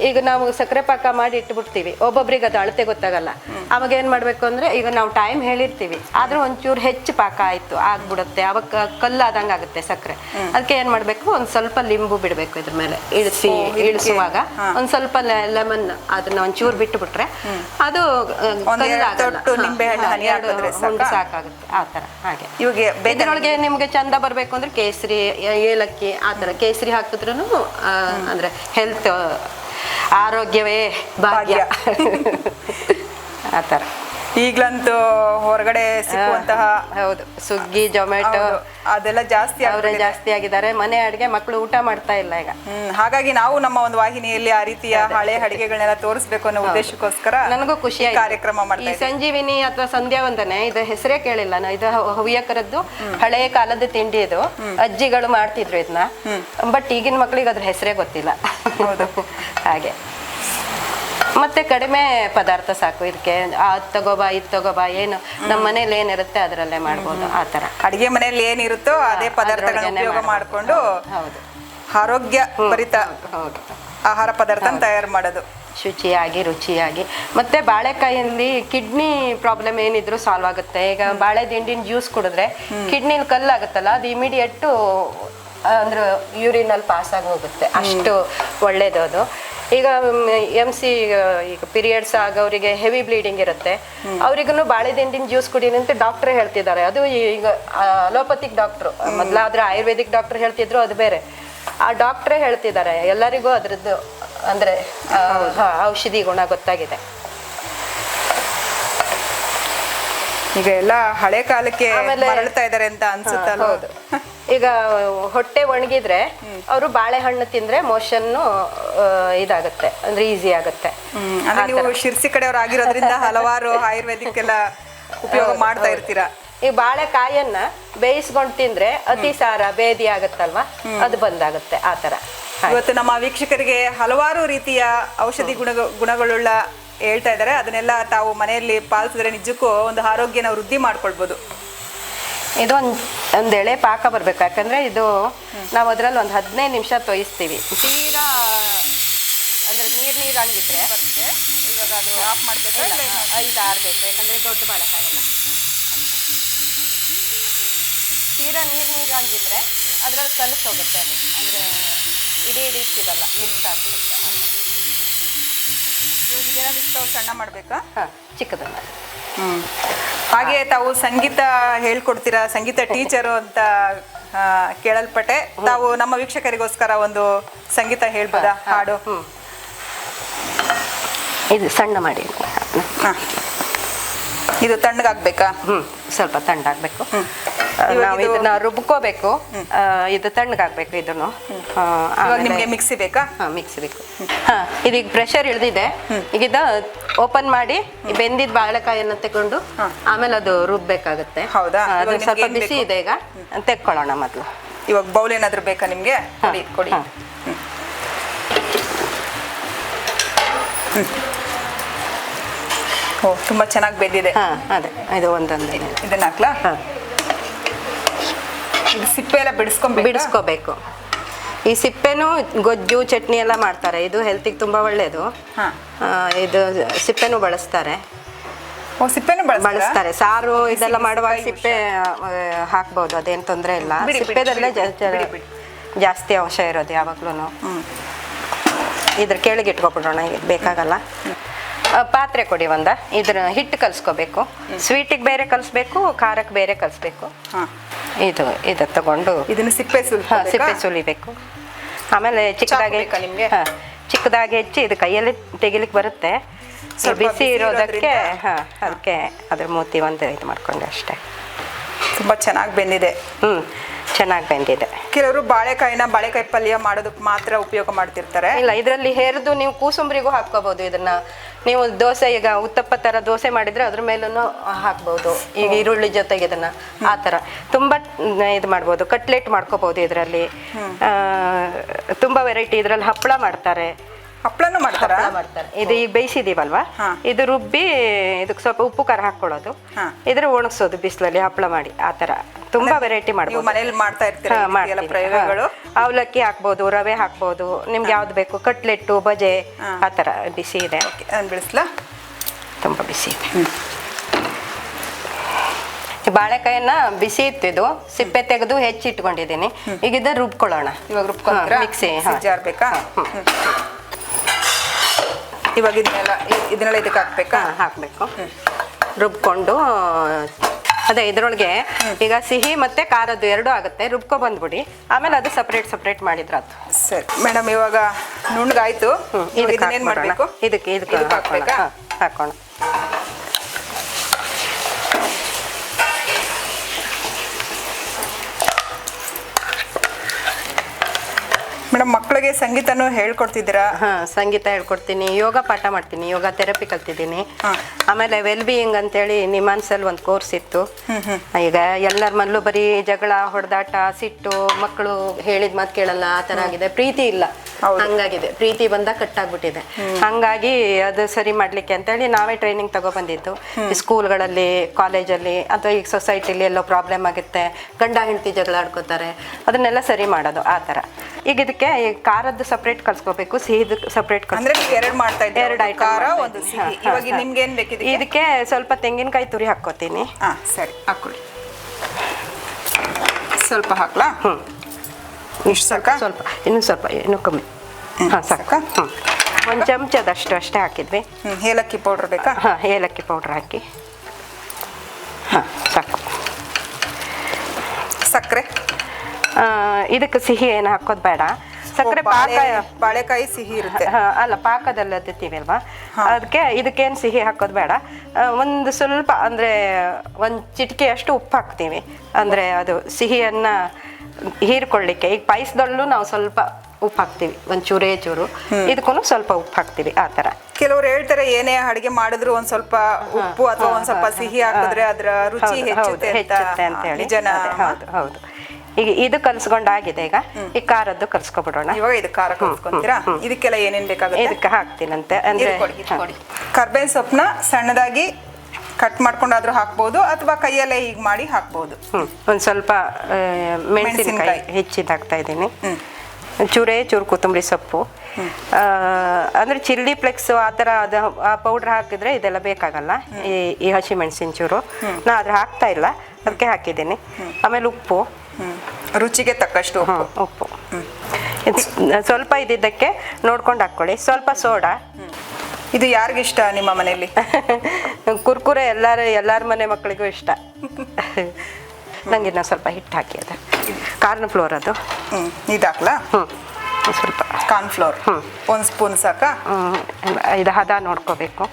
ಈಗ ನಾವು ಸಕ್ಕರೆ ಪಾಕ ಮಾಡಿ ಇಟ್ಬಿಡ್ತೀವಿ. ಒಬ್ಬೊಬ್ರಿಗೆ ಅದು ಅಳತೆ ಗೊತ್ತಾಗಲ್ಲ. ಅವಾಗ ಏನ್ ಮಾಡ್ಬೇಕು ಅಂದ್ರೆ ಈಗ ನಾವು ಟೈಮ್ ಹೇಳಿರ್ತೀವಿ. ಆದ್ರೂ ಒಂಚೂರು ಹೆಚ್ಚು ಪಾಕ ಆಯ್ತು ಆಗ್ಬಿಡುತ್ತೆ. ಅವಾಗ ಕಲ್ಲು ಕಲ್ಲಾದಂಗ್ ಆಗುತ್ತೆ ಸಕ್ಕರೆ. ಅದಕ್ಕೆ ಏನ್ ಮಾಡ್ಬೇಕು ಒಂದ್ ಸ್ವಲ್ಪ ಲಿಂಬು ಬಿಡ್ಬೇಕು ಇದ್ರ ಮೇಲೆ. ಇಳಿಸಿ ಇಳಿಸುವಾಗ ಒಂದ್ ಸ್ವಲ್ಪ ಲೆಮನ್ ಅದನ್ನ ಒಂಚೂರು ಬಿಟ್ಟು ಬಿಟ್ರೆ ಅದು? ಸಾಕಾಗುತ್ತೆ ಆ ತರ ಹಾಗೆ. ಇವಾಗ ಬೆದರೊಳಗೆ ನಿಮ್ಗೆ ಚಂದ ಬರ್ಬೇಕು ಅಂದ್ರೆ ಕೇಸರಿ ಏಲಕ್ಕಿ ಆ ಥರ. ಕೇಸರಿ ಹಾಕಿದ್ರು ಅಂದ್ರೆ ಹೆಲ್ತ್ ಆರೋಗ್ಯವೇ ಭಾಗ್ಯ. [laughs] ಆ ಥರ. ಈಗ್ಲಂತೂ ಹೊರಗಡೆ ಸಿಕ್ಕುವಂತಹ ಹೌದು. ಸುಗ್ಗಿ ಜೊಮ್ಯಾಟೊ ಅದೆಲ್ಲ ಜಾಸ್ತಿ ಅವರೇ. ಜಾಸ್ತಿ ಆಗಿದ್ದಾರೆ. ಮನೆ ಅಡಿಗೆ ಮಕ್ಕಳು ಊಟ ಮಾಡ್ತಾ ಇಲ್ಲ ಈಗ. ಹಾಗಾಗಿ ನಾವು ನಮ್ಮ ಒಂದು ವಾಹಿನಿಯಲ್ಲಿ ಆ ರೀತಿಯ ಹಳೆ ಅಡಿಗೆಗಳನ್ನೆಲ್ಲ ತೋರಿಸ್ಬೇಕು ಅನ್ನೋ ಉದ್ದೇಶಕ್ಕೋಸ್ಕರ ನನಗೂ ಖುಷಿ. ಕಾರ್ಯಕ್ರಮ ಈ ಸಂಜೀವಿನಿ ಅಥವಾ ಸಂಧ್ಯಾ ವಂದನೆ ಇದು ಹೆಸರೇ ಕೇಳಿಲ್ಲ ನಾ ಇದು ಹವ್ಯಕರದ್ದು ಹಳೆಯ ಕಾಲದ ತಿಂಡಿ ಇದು. ಅಜ್ಜಿಗಳು ಮಾಡ್ತಿದ್ರು ಇದನ್ನ ಬಟ್ ಈಗಿನ ಮಕ್ಕಳಿಗೆ ಅದ್ರ ಹೆಸರೇ ಗೊತ್ತಿಲ್ಲ. ಹೌದು. [laughs] ಹಾಗೆ. ಮತ್ತೆ ಕಡಿಮೆ ಪದಾರ್ಥ ಸಾಕು. ಇದಕ್ಕೆ ಅದ್ ತಗೋಬಾ ಇದು ತಗೋಬಾ ಏನು ನಮ್ಮ ಮನೇಲಿ ಏನಿರುತ್ತೆ ಅದರಲ್ಲೇ ಮಾಡ್ಬೋದು ಆ ಥರ. ಅಡಿಗೆ ಮನೆಯಲ್ಲಿ ಏನಿರುತ್ತೋ ಅದೇ ಪದಾರ್ಥಗಳನ್ನ ಉಪಯೋಗ. ಮಾಡಿಕೊಂಡು ಹೌದು. ಆರೋಗ್ಯ ಭರಿತ ಹೌದು ಆಹಾರ ಪದಾರ್ಥ ತಯಾರು ಮಾಡೋದು. ಶುಚಿಯಾಗಿ ರುಚಿಯಾಗಿ. ಮತ್ತೆ ಬಾಳೆಕಾಯಲ್ಲಿ ಕಿಡ್ನಿ ಪ್ರಾಬ್ಲಮ್ ಏನಿದ್ರು ಸಾಲ್ವ್ ಆಗುತ್ತೆ. ಈಗ ಬಾಳೆ ದಿಂಡಿನ ಜ್ಯೂಸ್ ಕುಡಿದ್ರೆ ಕಿಡ್ನಿಲಿ ಕಲ್ಲಾಗುತ್ತಲ್ಲ ಅದು ಇಮಿಡಿಯೇಟು ಅಂದ್ರೆ ಯೂರಿನಲ್ಲಿ ಪಾಸ್ ಆಗಿ ಹೋಗುತ್ತೆ. ಅಷ್ಟು ಒಳ್ಳೇದು ಅದು. ಈಗ ಎಂ ಸಿ ಈಗ ಪೀರಿಯಡ್ಸ್ ಅವರಿಗೆ ಹೆವಿ ಬ್ಲೀಡಿಂಗ್ ಇರುತ್ತೆ. ಅವ್ರಿಗೂ ಬಾಳೆದಿಂಡಿನ ಜ್ಯೂಸ್ ಕುಡಿಯಿರಿ ಅಂತ ಡಾಕ್ಟ್ರೇ ಹೇಳ್ತಿದ್ದಾರೆ. ಅದು ಈಗ ಅಲೋಪತಿಕ್ ಡಾಕ್ಟ್ರು ಮೊದಲಾದ್ರೆ ಆಯುರ್ವೇದಿಕ್ ಡಾಕ್ಟರ್ ಹೇಳ್ತಿದ್ರು ಅದು ಬೇರೆ. ಆ ಡಾಕ್ಟ್ರೇ ಹೇಳ್ತಿದ್ದಾರೆ ಎಲ್ಲರಿಗೂ ಅದರದ್ದು ಅಂದ್ರೆ ಔಷಧಿ ಗುಣ ಗೊತ್ತಾಗಿದೆ. ಈಗ ಎಲ್ಲ ಹಳೆ ಕಾಲಕ್ಕೆ ಮರಳ್ತಾ ಇದಾರೆ ಅಂತ ಅನ್ಸುತ್ತಲ್ಲ ಹೌದು. [laughs] ಈಗ ಹೊಟ್ಟೆ ಒಣಗಿದ್ರೆ ಅವರು ಬಾಳೆಹಣ್ಣು ತಿಂದ್ರೆ ಮೋಷನ್ ಇದಾಗುತ್ತೆ ಅಂದ್ರೆ ಈಸಿ ಆಗುತ್ತೆ. ನೀವು ಶಿರ್ಸಿ ಕಡೆಯವ್ರು ಆಗಿರೋದ್ರಿಂದ [laughs] ಹಲವಾರು ಆಯುರ್ವೇದಿಕ್ ಎಲ್ಲ ಉಪಯೋಗ ಮಾಡ್ತಾ ಇರ್ತೀರಾ? ಈ ಬಾಳೆಕಾಯನ್ನ ಬೇಯಿಸ್ಕೊಂಡು ತಿಂದ್ರೆ ಅತಿಸಾರ ಬೇದಿ ಆಗುತ್ತಲ್ವಾ? ಅದು ಬಂದಾಗುತ್ತೆ ಆ ತರ ಇವತ್ತು ನಮ್ಮ ವೀಕ್ಷಕರಿಗೆ ಹಲವಾರು ರೀತಿಯ ಔಷಧಿ ಗುಣ ಗುಣಗಳುಳ್ಳ ಹೇಳ್ತಾ ಇದ್ದಾರೆ. ಅದನ್ನೆಲ್ಲ ತಾವು ಮನೆಯಲ್ಲಿ ಪಾಲಿಸಿದ್ರೆ ನಿಜಕ್ಕೂ ಒಂದು ಆರೋಗ್ಯನ ವೃದ್ಧಿ ಮಾಡ್ಕೊಳ್ಬೋದು. ಇದು ಒಂದು ಒಂದು ಎಳೆ ಪಾಕ ಬರಬೇಕು. ಯಾಕಂದರೆ ಇದು ನಾವು ಅದರಲ್ಲಿ ಒಂದು ಹದಿನೈದು ನಿಮಿಷ ತೊಯಿಸ್ತೀವಿ. ತೀರಾ ಅಂದ್ರೆ ನೀರು ನೀರ್ ಹಂಗಿದ್ರೆ ಇವಾಗ ಅದು ಆಫ್ ಮಾಡಬೇಕಾದ್ರೆ ಐದು ಆರು ಬೇಕು ಯಾಕಂದ್ರೆ ದೊಡ್ಡ ಬಾಳೆಕಾಯಲ್ಲ ತೀರಾ ನೀರು ನೀರು ಹಂಗಿದ್ರೆ ಅದರಲ್ಲಿ ಕಲಸ್ ಹೋಗುತ್ತೆ ಅದು. ಅಂದರೆ ಇಡೀ ಇಡೀ ಸಿಗಲ್ಲ ಮಿಕ್ಸ್ ಆಗ್ಬಿಡುತ್ತೆ. ಇವಾಗ ಏನಾದರೂ ಸ್ಟವ್ ಸಣ್ಣ ಮಾಡಬೇಕಾ? ಹಾಂ ಚಿಕ್ಕದನ್ನ. ಹ್ಮ್ ಹಾಗೆ ತಾವು ಸಂಗೀತ ಹೇಳ್ಕೊಡ್ತೀರಾ ಸಂಗೀತ ಟೀಚರು ಅಂತ ಕೇಳಲ್ಪಟ್ಟೆ. ತಾವು ನಮ್ಮ ವೀಕ್ಷಕರಿಗೋಸ್ಕರ ಒಂದು ಸಂಗೀತ ಹೇಳ್ಬೋದಾ? ಹಾಡು. ಇದು ಸಣ್ಣ ಮಾಡಿ. ಹಾ. ಇದು ತಣ್ಣಗಾಗ್ಬೇಕಾ? ಹ್ಞೂ ಸ್ವಲ್ಪ ತಣ್ಣಗಾಗ್ಬೇಕು. ನಾವು ಇದನ್ನ ರುಬ್ಕೋಬೇಕು. ಇದು ತಣ್ಣಗಾಗ್ಬೇಕು ಇದನ್ನು. ನಿಮಗೆ ಮಿಕ್ಸಿ ಬೇಕಾ? ಮಿಕ್ಸಿ ಮಿಕ್ಸ್ ಬೇಕು. ಹಾ ಇದೀಗ ಪ್ರೆಷರ್ ಇಳಿದಿದೆ. ಈಗ ಇದ ಓಪನ್ ಮಾಡಿ ಬೆಂದಿದ ಬಾಳೆಕಾಯನ್ನು ತಗೊಂಡು ಆಮೇಲೆ ಅದು ರುಬ್ಬೇಕಾಗುತ್ತೆ. ಹೌದಾ? ಅದು ಸ್ವಲ್ಪ ಬಿಸಿ ಇದೆ ಈಗ. ತೆಕ್ಕೊಳ್ಳೋಣ ಮೊದಲು. ಇವಾಗ ಬೌಲ್ ಏನಾದರೂ ಬೇಕಾ ನಿಮ್ಗೆ? ಕೊಡಿ. ಓ ತುಂಬಾ ಚೆನ್ನಾಗಿ ಬೆಂದಿದೆ. ಹಾ ಅದೇ ಇದು ಒಂದೊಂದು. ಇದನ್ನ ಹಾಕ್ಲಾ ಹಾ. ಸಿಪ್ಪೆ ಎಲ್ಲ ಬಿಡಿಸ್ಕೊಂಬೇಕು? ಬಿಡಿಸ್ಕೋಬೇಕು. ಈ ಸಿಪ್ಪೆನೂ ಗೊಜ್ಜು ಚಟ್ನಿ ಎಲ್ಲ ಮಾಡ್ತಾರೆ. ಇದು ಹೆಲ್ತಿಗೆ ತುಂಬಾ ಒಳ್ಳೆಯದು ಇದು ಸಿಪ್ಪೆನೂ ಬಳಸ್ತಾರೆ. ಓ ಸಿಪ್ಪೆನೂ ಬಳಸ್ತಾರಾ? ಸಾರು ಇದೆಲ್ಲ ಮಾಡುವಾಗ ಸಿಪ್ಪೆ ಹಾಕ್ಬೋದು. ಅದೇನು ತೊಂದರೆ ಇಲ್ಲ. ಸಿಪ್ಪೆದಲ್ಲೇ. ಜಾಸ್ತಿ ಅಂಶ ಇರೋದು ಯಾವಾಗ್ಲೂ ಇದ್ರ ಕೆಳಗೆ ಇಟ್ಕೊಬಿಡೋಣ ಈಗ ಬೇಕಾಗಲ್ಲ. ಪಾತ್ರೆ ಕೊಡಿ ಒಂದ. ಇದ್ರ ಹಿಟ್ಟು ಕಲಿಸ್ಕೋಬೇಕು. ಸ್ವೀಟಿಗೆ ಬೇರೆ ಕಲಿಸ್ಬೇಕು ಖಾರಕ್ಕೆ ಬೇರೆ ಕಲಿಸ್ಬೇಕು. ಇದು ಇದು ತಗೊಂಡು ಇದನ್ನ ಸಿಪ್ಪೆ ಸಿಪ್ಪೆ ಸುಲಿಬೇಕು. ಆಮೇಲೆ ಚಿಕ್ಕದಾಗಿ ನಿಮ್ಗೆ? ಚಿಕ್ಕದಾಗಿ ಹೆಚ್ಚಿ ಇದು ಕೈಯಲ್ಲಿ ತೆಗಿಲಿಕ್ಕೆ ಬರುತ್ತೆ. ಬಿಸಿ ಇರೋದಕ್ಕೆ? ಹಾ ಅದಕ್ಕೆ ಅದ್ರ ಮೂತಿ ಒಂದು ಇದು ಮಾಡ್ಕೊಂಡೆ ಅಷ್ಟೇ. ತುಂಬಾ ಚೆನ್ನಾಗಿ ಬೆಂದಿದೆ. ಹ್ಞೂ ಚೆನ್ನಾಗಿ ಬೆಂದಿದೆ. ಕೆಲವರು ಬಾಳೆಕಾಯಿನ ಬಾಳೆಕಾಯಿ ಪಲ್ಯ ಮಾಡೋದಕ್ಕೆ ಮಾತ್ರ ಉಪಯೋಗ ಮಾಡ್ತಿರ್ತಾರೆ. ಇಲ್ಲ ಇದರಲ್ಲಿ ಹೇರಿದು ನೀವು ಕೂಸುಂಬರಿಗೂ ಹಾಕ್ಕೋಬಹುದು ಇದನ್ನ ನೀವು ದೋಸೆ ಈಗ ಉತ್ತಪ್ಪ ಥರ ದೋಸೆ ಮಾಡಿದರೆ ಅದ್ರ ಮೇಲೂ ಹಾಕ್ಬೋದು. ಈಗ ಈರುಳ್ಳಿ ಜೊತೆಗೆ ಇದನ್ನು ಆ ಥರ. ತುಂಬ ಇದು ಮಾಡ್ಬೋದು ಕಟ್ಲೆಟ್ ಮಾಡ್ಕೋಬೋದು ಇದರಲ್ಲಿ. ತುಂಬ ವೆರೈಟಿ ಇದರಲ್ಲಿ ಹಪ್ಪಳ ಮಾಡ್ತಾರೆ. ಹಪ್ಳನು ಮಾಡ್ತಾರ? ಹಪ್ಪಳ ಮಾಡ್ತಾರೆ. ಇದು ಈಗ ಬೇಯಿಸಿದೀವಲ್ವಾ? ಇದು ರುಬ್ಬಿ ಇದಕ್ಕೆ ಸ್ವಲ್ಪ ಉಪ್ಪು ಖಾರ ಹಾಕೊಳ್ಳೋದು ಇದ್ರೆ ಒಣಗಿಸೋದು ಬಿಸಿಲಲ್ಲಿ ಹಪ್ಪಳ ಮಾಡಿ ಆ ಥರ. ತುಂಬಾ ವೆರೈಟಿ ಮಾಡಬಹುದು ಮಾಡ್ಬೋದು. ಮನೇಲಿ ಮಾಡ್ತಾ ಇರ್ತೀರಾ ಹಾ, ಪ್ರಯೋಗಗಳು? ಅವಲಕ್ಕಿ ಹಾಕ್ಬೋದು ರವೆ ಹಾಕ್ಬೋದು ನಿಮ್ಗೆ ಯಾವ್ದು ಬೇಕು? ಕಟ್ಲೆಟ್ಟು ಬಜೆ ಆ ಥರ ಬಿಸಿ ಇದೆ. ನಾನು ತುಂಬ ಬಿಸಿ ಇದೆ. ಈ ಬಾಳೆಕಾಯನ್ನ ಬಿಸಿ ಇತ್ತಿದ್ದು ಸಿಪ್ಪೆ ತೆಗೆದು ಹೆಚ್ಚಿಟ್ಕೊಂಡಿದ್ದೀನಿ. ಈಗ ಇದನ್ನ ರುಬ್ಕೊಳ್ಳೋಣ. ಇವಾಗ ರುಬ್ಕೊಂತೀರಾ ಮಿಕ್ಸಿ. ಜಾರ್ ಬೇಕಾ? ಹ್ಮ್. ಇವಾಗ ಇದನ್ನೆಲ್ಲ ಇದನ್ನೆಲ್ಲ ಇದಕ್ಕೆ ಹಾಕ್ಬೇಕಾ? ಹಾಕ್ಬೇಕು. ರುಬ್ಕೊಂಡು ಅದೇ ಇದ್ರೊಳಗೆ ಈಗ ಸಿಹಿ ಮತ್ತೆ ಖಾರದ್ದು ಎರಡು ಆಗುತ್ತೆ. ರುಬ್ಕೊ ಬಂದ್ಬಿಡಿ. ಆಮೇಲೆ ಅದು ಸಪ್ರೇಟ್ ಸಪ್ರೇಟ್ ಮಾಡಿದ್ರ ಅದು ಸರಿ. ಮೇಡಮ್ ಇವಾಗ ನುಣ್ಣಗಾಯ್ತು. ಇದಕ್ಕೆ ಇದಕ್ಕೆ ಹಾಕೋಣ ಹಾಕ್ಬೇಕಾ ಹಾ, ಹಾಕೋಣ ಮೇಡಮ್ ಮಕ್ಕಳಿಗೆ ಸಂಗೀತನೂ ಹೇಳ್ಕೊಡ್ತಿದ್ದೀರಾ? ಹಾ ಸಂಗೀತ ಹೇಳ್ಕೊಡ್ತೀನಿ ಯೋಗ ಪಾಠ ಮಾಡ್ತೀನಿ ಯೋಗ ಥೆರಪಿ ಕಲ್ತಿದ್ದೀನಿ. ಆಮೇಲೆ ವೆಲ್ ಬೀಯಿಂಗ್ ಅಂತೇಳಿ ನಿಮಾನ್ಸಲ್ಲಿ ಒಂದು ಕೋರ್ಸ್ ಇತ್ತು. ಈಗ ಎಲ್ಲರ ಮನಲ್ಲೂ ಬರೀ ಜಗಳ ಹೊಡೆದಾಟ ಸಿಟ್ಟು ಮಕ್ಕಳು ಹೇಳಿದ ಮಾತು ಕೇಳಲ್ಲ ಆ ಥರ ಆಗಿದೆ. ಪ್ರೀತಿ ಇಲ್ಲ. ಹಂಗಾಗಿದೆ. ಪ್ರೀತಿ ಬಂದ ಕಟ್ಟಾಗ್ಬಿಟ್ಟಿದೆ. ಹಂಗಾಗಿ ಅದು ಸರಿ ಮಾಡ್ಲಿಕ್ಕೆ ಅಂತೇಳಿ ನಾವೇ ಟ್ರೈನಿಂಗ್ ತಗೊಬಂದಿದ್ದು. ಈ ಸ್ಕೂಲ್ಗಳಲ್ಲಿ ಕಾಲೇಜಲ್ಲಿ ಅಥವಾ ಈಗ ಸೊಸೈಟಿಲಿ ಎಲ್ಲೋ ಪ್ರಾಬ್ಲಮ್ ಆಗುತ್ತೆ ಗಂಡ ಹೆಂಡತಿ ಜಗಳ ಆಡ್ಕೋತಾರೆ ಅದನ್ನೆಲ್ಲ ಸರಿ ಮಾಡೋದು ಆ ಥರ. ಈಗ ಇದಕ್ಕೆ ಈ ಖಾರದ್ದು ಸಪ್ರೇಟ್ ಕಲ್ಸ್ಕೋಬೇಕು ಸಿಹಿದು ಸಪ್ರೇಟ್ ಅಂದ್ರೆ ನೀವು ಎರಡು ಮಾಡ್ತಾ ಇದ್ದೀರಾ? ಎರಡು ಖಾರ ಒಂದು ಸಿಹಿ. ಇವಾಗ ನಿಮ್ಗೆ ಏನ್ ಬೇಕಿದೆ ಇದಕ್ಕೆ? ಸ್ವಲ್ಪ ತೆಂಗಿನಕಾಯಿ ತುರಿ ಹಾಕೋತೀನಿ ಹಾ ಸರಿ. ಹಾಕೊಳ್ಳಿ ಸ್ವಲ್ಪ ಹಾಕ್ಲಾ? ಹ್ಮ್. ಇಷ್ಟು ಸಾಕ ಸ್ವಲ್ಪ. ಇನ್ನೂ ಸ್ವಲ್ಪ ಇನ್ನೂ ಕಮ್ಮಿ. ಹ್ಮ್, ಹಾಂ ಸಾಕು ಸಾಕಾ? ಹ್ಞೂ ಒಂದು ಚಮಚದಷ್ಟು ಅಷ್ಟೇ ಹಾಕಿದ್ವಿ. ಹ್ಮ್ ಏಲಕ್ಕಿ ಪೌಡರ್ ಬೇಕಾ? ಹಾಂ ಏಲಕ್ಕಿ ಪೌಡ್ರ್ ಹಾಕಿ. ಹಾಂ ಸಾಕು. ಸಕ್ಕರೆ? ಆ, ಇದಕ್ಕೆ ಸಿಹಿ ಏನು ಹಾಕೋದು ಬೇಡ. ಸಕ್ಕರೆ ಪಾಕ ಬಾಳೆಕಾಯಿ ಸಿಹಿ ಇರುತ್ತೆ. ಹಾ, ಅಲ್ಲ ಪಾಕದಲ್ಲಿ ಅದಿತ್ತೀವಿ ಅಲ್ವಾ ಅದಕ್ಕೆ ಇದಕ್ಕೇನು ಸಿಹಿ ಹಾಕೋದು ಬೇಡ. ಒಂದು ಸ್ವಲ್ಪ ಅಂದರೆ ಒಂದು ಚಿಟಿಕೆಯಷ್ಟು ಉಪ್ಪು ಹಾಕ್ತೀವಿ. ಅಂದರೆ ಅದು ಸಿಹಿಯನ್ನ ಹೀರ್ಕೊಳ್ಳಿಕ್ಕೆ. ಈಗ ಪಾಯಸದಲ್ಲೂ ನಾವು ಸ್ವಲ್ಪ ಉಪ್ಪು ಹಾಕ್ತೀವಿ ಒಂದು ಚೂರೇ. ಚೂರು ಇದಕ್ಕೂ ಸ್ವಲ್ಪ ಉಪ್ಪು ಹಾಕ್ತೀವಿ ಆ ಥರ. ಕೆಲವರು ಹೇಳ್ತಾರೆ ಏನೇ ಅಡಿಗೆ ಮಾಡಿದ್ರು ಒಂದ್ ಸ್ವಲ್ಪ ಉಪ್ಪು ಅಥವಾ ಒಂದ್ ಸ್ವಲ್ಪ ಸಿಹಿ ಹಾಕಿದ್ರೆ ಅದ್ರ ರುಚಿ ಹೆಚ್ಚುತ್ತೆ ಅಂತ. ಹೇಳಿ. ಜನ ಹೌದು ಹೌದು. ಈಗ ಇದು ಕಲ್ಸ್ಕೊಂಡಾಗಿದೆ ಈಗ. ಈ ಖಾರದ್ದು ಕಲ್ಸ್ಕೊಬಿಡೋಣ. ಇವಾಗ ಇದು ಖಾರ ಕಲ್ಸ್ಕೊಂತೀರಾ? ಇದಕ್ಕೆಲ್ಲ ಏನೇನು ಬೇಕಾಗುತ್ತೆ? ಇದಕ್ಕೆ ಹಾಕ್ತೀನಂತೆ. ಅಂದ್ರೆ. ಕರ್ಬೇವಿನ ಸೊಪ್ಪನ್ನ ಸಣ್ಣದಾಗಿ ಕಟ್ ಮಾಡ್ಕೊಂಡಾದ್ರೂ ಹಾಕ್ಬೋದು ಅಥವಾ ಕೈಯಲ್ಲೇ ಹೀಗೆ ಮಾಡಿ ಹಾಕ್ಬೋದು. ಒಂದ್ ಸ್ವಲ್ಪ ಮೆಣಸಿನಕಾಯಿ ಹೆಚ್ಚಿದಾಗ್ತಾ ಇದ್ದೀನಿ. ಚೂರೇ ಚೂರು ಕೊತ್ತಂಬರಿ ಸೊಪ್ಪು. ಅಂದ್ರೆ ಚಿಲ್ಲಿ ಫ್ಲೆಕ್ಸ್ ಆ ಥರ ಅದು ಆ ಪೌಡ್ರ್ ಹಾಕಿದ್ರೆ ಇದೆಲ್ಲ ಬೇಕಾಗಲ್ಲ. ಈ ಈ ಹಸಿ ಮೆಣಸಿನ ಚೂರು ನಾ ಅದ್ರ ಹಾಕ್ತಾ ಇಲ್ಲ. ಅದಕ್ಕೆ ಹಾಕಿದ್ದೀನಿ. ಆಮೇಲೆ ಉಪ್ಪು. ರುಚಿಗೆ ತಕ್ಕಷ್ಟು ಉಪ್ಪು. ಸ್ವಲ್ಪ ಇದ್ದಿದ್ದಕ್ಕೆ ನೋಡ್ಕೊಂಡು ಹಾಕ್ಕೊಳ್ಳಿ. ಸ್ವಲ್ಪ ಸೋಡಾ. ಇದು ಯಾರಿಗಿಷ್ಟ ನಿಮ್ಮ ಮನೆಯಲ್ಲಿ? [laughs] ಕುರ್ಕುರೆ ಎಲ್ಲರ ಎಲ್ಲರ ಮನೆ ಮಕ್ಕಳಿಗೂ ಇಷ್ಟ. ನನಗೆ ಇನ್ನೂ ಸ್ವಲ್ಪ ಹಿಟ್ಟು ಹಾಕಿ ಅದು. ಕಾರ್ನ್ ಫ್ಲೋರ್ ಅದು. ಹ್ಞೂ ಇದು ಹಾಕ್ಲಾ ಹ್ಞೂ ಸ್ವಲ್ಪ. ಕಾರ್ನ್ಫ್ಲೋರ್ ಒಂದ್ ಸ್ಪೂನ್ ಸಾಕಾ? ಇದು ಹದ ನೋಡ್ಕೋಬೇಕು.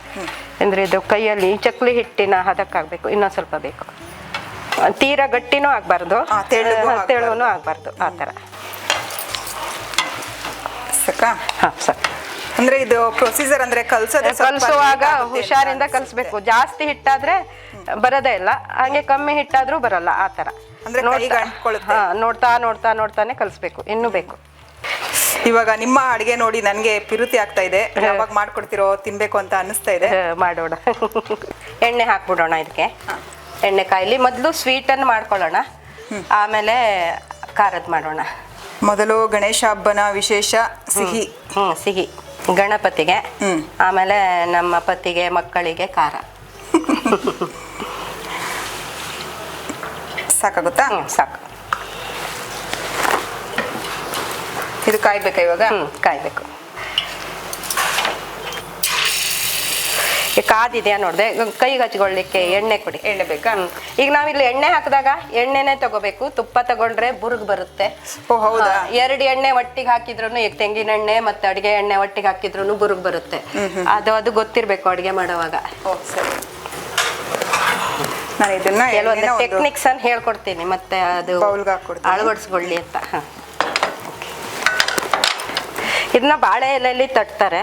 ಅಂದರೆ ಇದು ಕೈಯಲ್ಲಿ ಚಕ್ಲಿ ಹಿಟ್ಟಿನ ಹದಕ್ಕಾಗಬೇಕು. ಇನ್ನೊಂದು ಸ್ವಲ್ಪ ಬೇಕು. ತೀರಾ ಗಟ್ಟಿನೂ ಆಗಬಾರ್ದು. ತೆಳುನು ಆಗ್ಬಾರ್ದು. ಆ ಥರ. ಸಾಕಾ ಹಾಂ ಸರಿ. ಅಂದ್ರೆ ಇದು ಪ್ರೊಸೀಜರ್ ಅಂದ್ರೆ ಕಲ್ಸೋದು ಕಲಿಸುವಾಗ ಹುಷಾರಿಂದ ಕಲ್ಸ್ಬೇಕು. ಜಾಸ್ತಿ ಹಿಟ್ಟಾದ್ರೆ ಬರೋದೇ ಇಲ್ಲ. ಹಾಗೆ ಕಮ್ಮಿ ಹಿಟ್ಟಾದ್ರೂ ಬರಲ್ಲ ಆ ತರ ಅಂದ್ರೆ ನೋಡ್ತಾ ನೋಡ್ತಾ ನೋಡ್ತಾನೆ ಕಲಿಸ್ಬೇಕು. ಇನ್ನು ಬೇಕು. ಇವಾಗ ನಿಮ್ಮ ಅಡಿಗೆ ನೋಡಿ ನನಗೆ ಪಿರುತಿ ಆಗ್ತಾ ಇದೆ. ಯಾವಾಗ ಮಾಡ್ಕೊಡ್ತಿರೋ ತಿನ್ಬೇಕು ಅಂತ ಅನಿಸ್ತಾ ಇದೆ. ಮಾಡೋಣ. ಎಣ್ಣೆ ಹಾಕ್ಬಿಡೋಣ ಇದಕ್ಕೆ. ಎಣ್ಣೆ ಕಾಯಿಲಿ ಮೊದಲು ಸ್ವೀಟನ್ನು ಮಾಡ್ಕೊಳ್ಳೋಣ. ಆಮೇಲೆ ಖಾರದ್ ಮಾಡೋಣ. ಮೊದಲು ಗಣೇಶ ಹಬ್ಬನ ವಿಶೇಷ ಸಿಹಿ. ಹ್ಞೂ ಸಿಹಿ. ಗಣಪತಿಗೆ. ಆಮೇಲೆ ನಮ್ಮ ಪತಿಗೆ ಮಕ್ಕಳಿಗೆ ಖಾರ. ಸಾಕಾಗುತ್ತಾ? ಹ್ಞೂ ಸಾಕು. ಇದು ಕಾಯ್ಬೇಕಾ ಇವಾಗ? ಹ್ಞೂ ಕಾಯ್ಬೇಕು. ಕಾದಿದೆಯಾ ನೋಡಿದೆ ಕೈಗೆ ಹಚ್ಕೊಳ್ಳಿಕ್ಕೆ ಎಣ್ಣೆ ಕೊಡಿ. ಎಣ್ಣೆ ಬೇಕಾ. ಈಗ ನಾವಿಲ್ಲಿ ಎಣ್ಣೆ ಹಾಕಿದಾಗ ಎಣ್ಣೆನೆ ತಗೋಬೇಕು ತುಪ್ಪ ತಗೊಂಡ್ರೆ ಬುರುಗ್ ಬರುತ್ತೆ. ಹೌದಾ? ಎರಡು ಎಣ್ಣೆ ಒಟ್ಟಿಗೆ ಹಾಕಿದ್ರು ಈಗ ತೆಂಗಿನ ಎಣ್ಣೆ ಮತ್ತೆ ಅಡಿಗೆ ಎಣ್ಣೆ ಒಟ್ಟಿಗೆ ಹಾಕಿದ್ರು ಬುರ್ಗ್ ಬರುತ್ತೆ. ಅದು ಅದು ಗೊತ್ತಿರ್ಬೇಕು ಅಡಿಗೆ ಮಾಡುವಾಗ. ಓ ಸರಿ. ನಾನು ಇದನ್ನ ಕೆಲವೊಂದು ಟೆಕ್ನಿಕ್ಸ್ ಅನ್ನು ಹೇಳ್ಕೊಡ್ತೀನಿ ಮತ್ತೆ ಅದು. ಅಳವಡಿಸ್ಕೊಳ್ಳಿ ಅಂತ. ಇದನ್ನ ಬಾಳೆ ಎಲೆಯಲ್ಲಿ ತಟ್ತಾರೆ.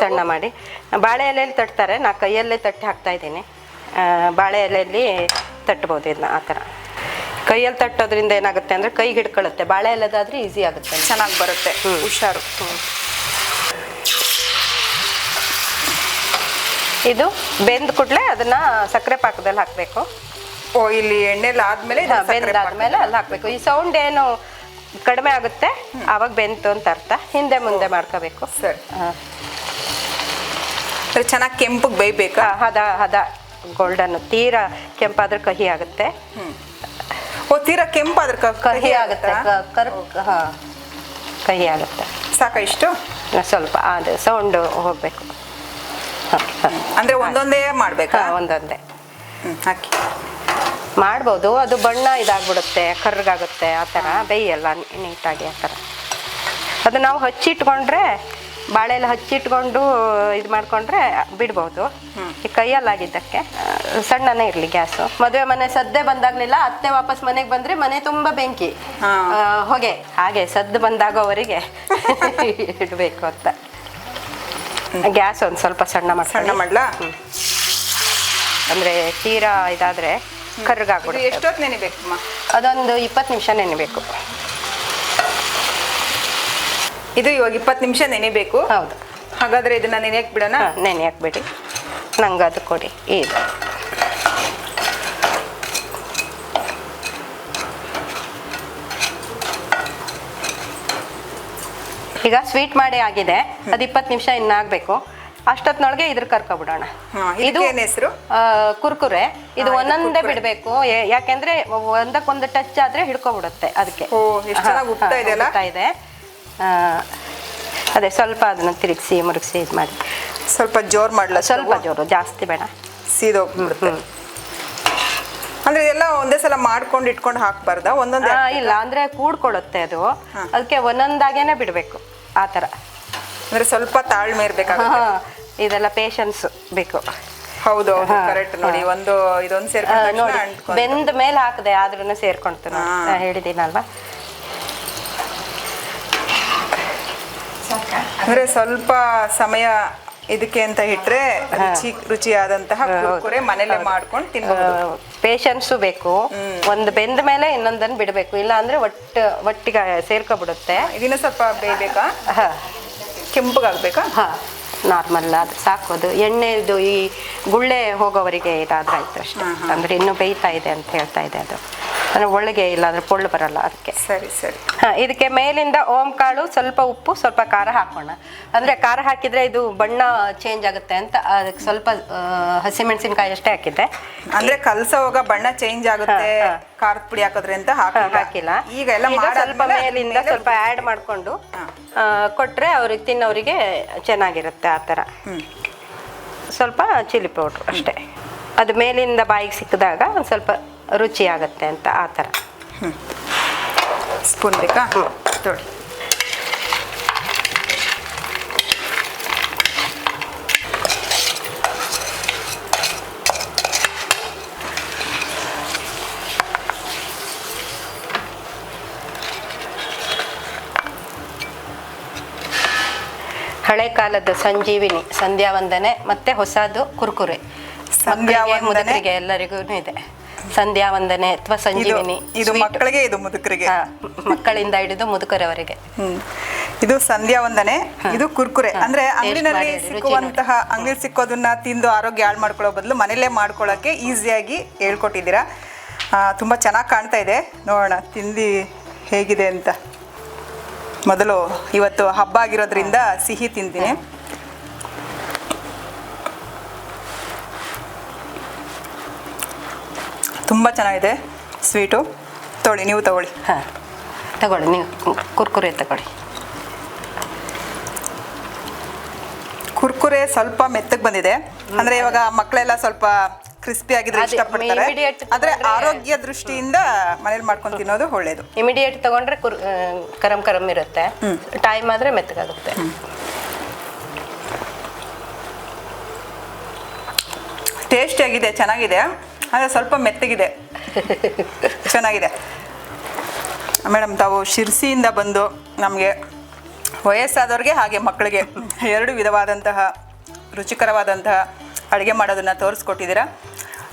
ಸಣ್ಣ ಮಾಡಿ. ಬಾಳೆ ಎಲೆಯಲ್ಲಿ ತಟ್ತಾರೆ. ನಾ ಕೈಯಲ್ಲೇ ತಟ್ಟಿ ಹಾಕ್ತಾ ಇದ್ದೀನಿ. ಬಾಳೆ ಎಲೆಯಲ್ಲಿ ತಟ್ಬೋದು ಇದನ್ನ ಆ ಥರ. ಕೈಯಲ್ಲಿ ತಟ್ಟೋದ್ರಿಂದ ಏನಾಗುತ್ತೆ ಅಂದರೆ ಕೈಗೆ ಹಿಡ್ಕೊಳ್ಳುತ್ತೆ. ಬಾಳೆ ಎಲೆದಾದ್ರೆ ಈಸಿ ಆಗುತ್ತೆ. ಚೆನ್ನಾಗಿ ಬರುತ್ತೆ. ಹುಷಾರು. ಇದು ಬೆಂದ ಕೂಡಲೇ ಅದನ್ನ ಸಕ್ಕರೆ ಪಾಕದಲ್ಲಿ ಹಾಕಬೇಕು. ಓ ಇಲ್ಲಿ ಎಣ್ಣೆಲಿ ಆದ್ಮೇಲೆ. ಬೆಂದಾದ್ಮೇಲೆ ಅಲ್ಲಿ ಹಾಕ್ಬೇಕು. ಈ ಸೌಂಡ್ ಏನು ಕಡಿಮೆ ಆಗುತ್ತೆ. ಆವಾಗ ಬೆಂತು ಅಂತ ಅರ್ಥ. ಹಿಂದೆ ಮುಂದೆ ಮಾಡ್ಕೋಬೇಕು. ಸರಿ. ಚೆನ್ನಾಗಿ ಕೆಂಪಗೆ ಬೇಯ್ಬೇಕು? ಹದ ಹದ. ಗೋಲ್ಡನ್ ತೀರಾ ಕೆಂಪಾದ್ರೆ ಕಹಿ ಆಗುತ್ತೆ. ಓ ತೀರಾ ಕೆಂಪಾದ್ರೆ ಕಹಿ ಆಗುತ್ತೆ. ಕಹಿ ಆಗುತ್ತೆ. ಸಾಕ ಇಷ್ಟು? ಸ್ವಲ್ಪ ಅದು ಸೌಂಡು ಹೋಗ್ಬೇಕು. ಅಂದ್ರೆ ಒಂದೊಂದೇ ಮಾಡ್ಬೇಕಾ? ಒಂದೊಂದೇ. ಹಾಕಿ. ಮಾಡ್ಬೋದು. ಅದು ಬಣ್ಣ ಇದಾಗ್ಬಿಡುತ್ತೆ ಕರ್ರಗಾಗುತ್ತೆ ಆ ಥರ. ಬೇಯಲ್ಲ ನೀಟಾಗಿ ಆ ಥರ. ಅದು ನಾವು ಹಚ್ಚಿಟ್ಕೊಂಡ್ರೆ ಬಾಳೆಲ್ಲ ಹಚ್ಚಿಟ್ಕೊಂಡು ಇದು ಮಾಡಿಕೊಂಡ್ರೆ ಬಿಡ್ಬೋದು. ಈ ಕೈಯಲ್ಲಾಗಿದ್ದಕ್ಕೆ. ಸಣ್ಣನೇ ಇರಲಿ ಗ್ಯಾಸು. ಮದುವೆ ಮನೆ ಸದ್ದೆ ಬಂದಾಗಲಿಲ್ಲ ಅತ್ತೆ ವಾಪಸ್ ಮನೆಗೆ ಬಂದರೆ ಮನೆ ತುಂಬ ಬೆಂಕಿ. ಹೊಗೆ. ಹಾಗೆ ಸದ್ದು ಬಂದಾಗೋವರೆಗೆ [laughs] ಇಡಬೇಕು ಅಂತ. ಗ್ಯಾಸ್ ಒಂದು ಸ್ವಲ್ಪ ಸಣ್ಣ ಸಣ್ಣ ಮಾಡಲ? ಮಾಡ್ಲಾ ಅಂದ್ರೆ ತೀರಾ ಇದಾದ್ರೆ ಕರ್ರಗಾಗ್ಬಿಡುತ್ತೆ ಎಷ್ಟೊತ್ತು ನೆನಿಬೇಕಮ್ಮ ಅದೊಂದು ಇಪ್ಪತ್ತು ನಿಮಿಷ ನೆನೆಬೇಕು. ಇದು ಇವಾಗ ಇಪ್ಪತ್ತು ನಿಮಿಷ ನೆನಿಬೇಕು. ಹೌದು. ಹಾಗಾದ್ರೆ ಇದನ್ನ ನೆನೆಯಕ್ಕೆ ಬಿಡೋಣ? ನೆನೆ ಹಾಕ್ಬಿಡಿ ನಂಗೆ ಅದು ಕೊಡಿ. ಇದು. ಈಗ ಸ್ವೀಟ್ ಮಾಡಿ ಆಗಿದೆ. ಅದು ಇಪ್ಪತ್ತು ನಿಮಿಷ ಇನ್ನಾಗಬೇಕು. ಅಷ್ಟೊತ್ತಿನೊಳಗೆ ಇದ್ರ ಕರ್ಕೊಬಿಡೋಣ. ಇದು ಹೆಸರು ಏನ್ ಹೆಸ್ರು? ಆ, ಕುರ್ಕುರೆ. ಇದು ಒಂದೊಂದೇ ಬಿಡಬೇಕು. ಯಾಕೆಂದ್ರೆ ಒಂದಕ್ಕೊಂದು ಟಚ್ ಆದ್ರೆ ಹಿಡ್ಕೊಬಿಡುತ್ತೆ ಅದಕ್ಕೆ. ಇದೆ ಅದೇ ಸ್ವಲ್ಪ ಅದನ್ನ ತಿರುಗಿಸಿ ಮುರುಗಿಸಿ ಇದು ಮಾಡಿ. ಸ್ವಲ್ಪ ಜೋರ್ ಮಾಡ್ಲಾ ಸ್ವಲ್ಪ ಜೋರು ಜಾಸ್ತಿ ಬೇಡ. ಸೀದೋಗ್ಬಿಡುತ್ತೆ ಅಂದ್ರೆ ಎಲ್ಲ ಒಂದೇ ಸಲ ಮಾಡ್ಕೊಂಡು ಇಟ್ಕೊಂಡು ಹಾಕ್ಬಾರ್ದಾ? ಒಂದೊಂದೇ ಇಲ್ಲ ಅಂದ್ರೆ ಕೂಡ್ಕೊಳ್ಳುತ್ತೆ ಅದು. ಅದಕ್ಕೆ ಒಂದೊಂದಾಗೇನೆ ಬಿಡಬೇಕು ಆ ತರ ಅಂದ್ರೆ ಸ್ವಲ್ಪ ತಾಳ್ಮೆ ಇರ್ಬೇಕಾಗುತ್ತೆ. ಇದೆಲ್ಲ ಪೇಷನ್ಸ್ ಬೇಕು. ಹೌದು ಕರೆಕ್ಟ್ ನೋಡಿ ಒಂದು ಇದೊಂದು ಸೇರ್ಕೊಂಡು ಬೆಂದ ಮೇಲೆ ಹಾಕದೆ ಆದ್ರೂ ಸೇರ್ಕೊಂತು ನಾನು ಹಾ. ನಾ ಹೇಳಿದ್ದೀನಲ್ವಾ ಅಂದ್ರೆ ಸ್ವಲ್ಪ ಸಮಯ ಇದಕ್ಕೆ ಅಂತ ಇಟ್ರೆ ರುಚಿ ರುಚಿಯಾದಂತಹ ಕುರ್ಕುರೆ ಮನೇಲೆ ಮಾಡ್ಕೊಂಡು ತಿನ್ನಬಹುದು ಪೇಷನ್ಸು ಬೇಕು. ಒಂದು ಬೆಂದ ಮೇಲೆ ಇನ್ನೊಂದನ್ನು ಬಿಡಬೇಕು. ಇಲ್ಲ ಅಂದ್ರೆ ಒಟ್ಟು ಒಟ್ಟಿಗೆ ಸೇರ್ಕೊಬಿಡುತ್ತೆ. ಇದನ್ನ ಸ್ವಲ್ಪ ಬೇಯಬೇಕಾ? ಹಾಂ. ಹಾ. ನಾರ್ಮಲ್ ಅದು ಸಾಕೋದು ಎಣ್ಣೆದು ಈ ಗುಳ್ಳೆ ಹೋಗೋವರೆಗೆ ಇದಾದ್ರೆ ಆಯ್ತು ಅಷ್ಟೇ ಅಂದ್ರೆ ಇನ್ನೂ ಬೇಯ್ತಾ ಇದೆ ಅಂತ ಹೇಳ್ತಾ ಇದೆ ಅದು. ಅಂದ್ರೆ ಒಳಗೆ ಇಲ್ಲ ಅಂದ್ರೆ ಪೊಳ್ಳು ಬರಲ್ಲ ಅದಕ್ಕೆ. ಸರಿ ಸರಿ. ಹಾ ಇದಕ್ಕೆ ಮೇಲಿಂದ ಓಂ ಕಾಳು ಸ್ವಲ್ಪ ಉಪ್ಪು ಸ್ವಲ್ಪ ಖಾರ ಹಾಕೋಣ. ಅಂದ್ರೆ ಖಾರ ಹಾಕಿದ್ರೆ ಇದು ಬಣ್ಣ ಚೇಂಜ್ ಆಗುತ್ತೆ ಅಂತ ಅದಕ್ಕೆ ಸ್ವಲ್ಪ ಹಸಿಮೆಣಸಿನ್ಕಾಯಿ ಅಷ್ಟೇ ಹಾಕಿದ್ದೆ. ಅಂದ್ರೆ ಕಲ್ಸ ಹೋಗ ಬಣ್ಣ ಚೇಂಜ್ ಆಗುತ್ತೆ. ಖಾರದ ಪುಡಿ ಹಾಕೋದ್ರೆ ಅಂತ ಹಾಕಿಲ್ಲ. ಈಗ ಎಲ್ಲ ಸ್ವಲ್ಪ ಮೇಲಿಂದ ಸ್ವಲ್ಪ ಆ್ಯಡ್ ಮಾಡಿಕೊಂಡು ಕೊಟ್ಟರೆ ಕೊಟ್ರೆ ಅವ್ರಿಗೆ ತಿನ್ನೋರಿಗೆ ಚೆನ್ನಾಗಿರುತ್ತೆ ಆ ಥರ. ಸ್ವಲ್ಪ ಚಿಲ್ಲಿ ಪೌಡ್ರು ಅಷ್ಟೇ. ಅದು ಮೇಲಿಂದ ಬಾಯಿಗೆ ಸಿಕ್ಕಿದಾಗ ಒಂದು ಸ್ವಲ್ಪ ರುಚಿ ಆಗುತ್ತೆ ಅಂತ ಆ ಥರ. ಸ್ಪೂನ್ ಬೇಕಾ? ತೊಳಿ ಹಳೆ ಕಾಲದ ಸಂಜೀವಿನಿ ಸಂಧ್ಯಾ ವಂದನೆ ಮತ್ತೆ ಹೊಸದು ಕುರ್ಕುರೆ. ಸಂಧ್ಯಾ ಮುದುಕರಿಗೆ ಎಲ್ಲರಿಗೂ ಇದೆ. ಸಂಧ್ಯಾ ವಂದನೆ ಅಥವಾ ಸಂಜೀವಿನಿ ಇದು. ಮಕ್ಕಳಿಗೆ ಇದು ಮುದುಕರಿಗೆ. ಮಕ್ಕಳಿಂದ ಹಿಡಿದು ಮುದುಕರವರೆಗೆ. ಇದು ಸಂಧ್ಯಾ ವಂದನೆ ಇದು ಕುರ್ಕುರೆ. ಅಂದ್ರೆ ಅಂಗಡಿನಲ್ಲಿ ಸಿಕ್ಕುವಂತಹ ಅಂಗಡಿ ಸಿಕ್ಕೋದನ್ನ ತಿಂದು ಆರೋಗ್ಯ ಹಾಳು ಮಾಡ್ಕೊಳ್ಳೋ ಬದಲು ಮನೇಲೆ ಮಾಡ್ಕೊಳ್ಳೋಕೆ ಈಸಿಯಾಗಿ ಹೇಳ್ಕೊಟ್ಟಿದ್ದೀರಾ. ತುಂಬಾ ಚೆನ್ನಾಗಿ ಕಾಣ್ತಾ ಇದೆ. ನೋಡೋಣ ತಿಂದಿ ಹೇಗಿದೆ ಅಂತ. ಮೊದಲು ಇವತ್ತು ಹಬ್ಬ ಆಗಿರೋದ್ರಿಂದ ಸಿಹಿ ತಿಂತೀನಿ. ತುಂಬ ಚೆನ್ನಾಗಿದೆ. ಸ್ವೀಟು. ತೊಗೊಳ್ಳಿ ನೀವು ತಗೊಳ್ಳಿ. ಹಾಂ ತಗೊಳ್ಳಿ ನೀವು ಕುರ್ಕುರೆ ತಗೊಳ್ಳಿ. ಕುರ್ಕುರೆ ಸ್ವಲ್ಪ ಮೆತ್ತಗೆ ಬಂದಿದೆ. ಅಂದರೆ ಇವಾಗ ಮಕ್ಕಳೆಲ್ಲ ಸ್ವಲ್ಪ ಕ್ರಿಸ್ಪಿ ಆಗಿದ್ರೆ ಅದೇ, ಇಷ್ಟಪಡ್ತಾರೆ. immediate ಆದ್ರೆ ತಗೊಂಡ್ರೆ- ಆರೋಗ್ಯ ದೃಷ್ಟಿಯಿಂದ ಮನೇಲಿ ಮಾಡ್ಕೊಂಡು ತಿನ್ನೋದು ಒಳ್ಳೇದು. ಇಮಿಡಿಯೇಟ್ ತಗೊಂಡ್ರೆ ಕುರ್ ಆ, ಕರಂ ಕರಂ ಇರುತ್ತೆ. ಟೈಮ್ ಆದ್ರೆ ಮೆತ್ತಗಾಗುತ್ತೆ. ಟೇಸ್ಟಿ ಆಗಿದೆ ಚೆನ್ನಾಗಿದೆ. ಆದರೆ ಸ್ವಲ್ಪ ಮೆತ್ತಗಿದೆ. [laughs] ಚೆನ್ನಾಗಿದೆ. ಮೇಡಮ್ ತಾವು ಶಿರ್ಸಿಯಿಂದ ಬಂದು ನಮಗೆ ವಯಸ್ಸಾದವ್ರಿಗೆ ಹಾಗೆ ಮಕ್ಕಳಿಗೆ ಎರಡು ವಿಧವಾದಂತಹ ರುಚಿಕರವಾದಂತಹ ಅಡುಗೆ ಮಾಡೋದನ್ನ ತೋರಿಸ್ಕೊಟ್ಟಿದ್ದೀರಾ.